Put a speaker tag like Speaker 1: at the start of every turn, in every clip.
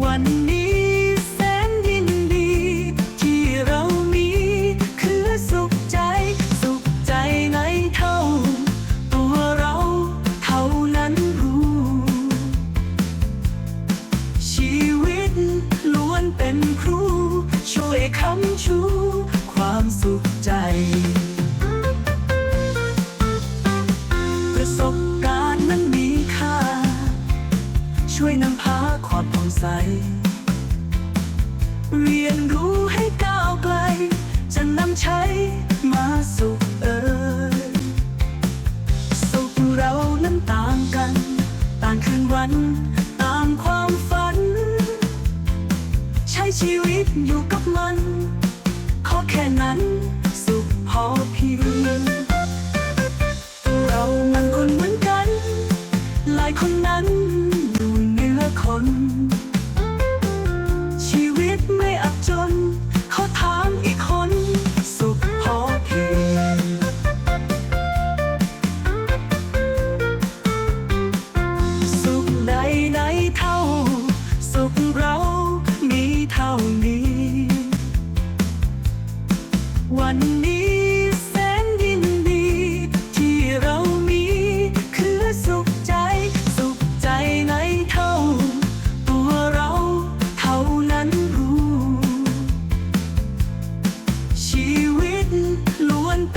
Speaker 1: วันนี้แสนดี ที่เรามีคือสุขใจ สุขใจไนเท่า ตัวเราเท่านั้นรู้ ชีวิตล้วนเป็นครู ช่วยคำชูความสุขใจประสบการณ์นั้นมีค่า ช่วยนำ ใส เรียนรู้ให้ก้าวไกล จะนำใช้มาสุขเอ่ยสุขเรานั้นต่างกัน ต่างคืนวันตามความฝัน ใช้ชีวิตอยู่กับมัน ขอแค่นั้นสุขพอเพียง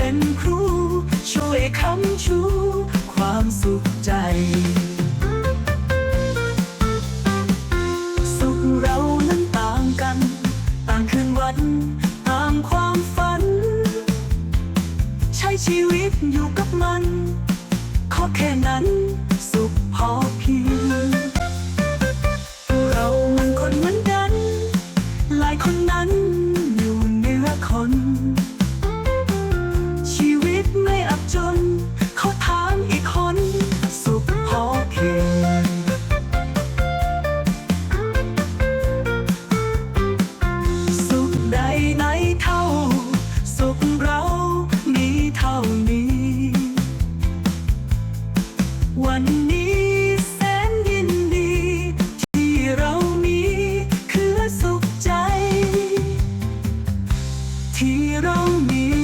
Speaker 1: เป็นครู ช่วยคำชู ความสุขใจ สุขเรานั้นต่างกัน ต่างคืนวันตามความฝัน ใช้ชีวิตอยู่กับมัน ขอแค่นั้นสุขพอเพียง ที่เรามี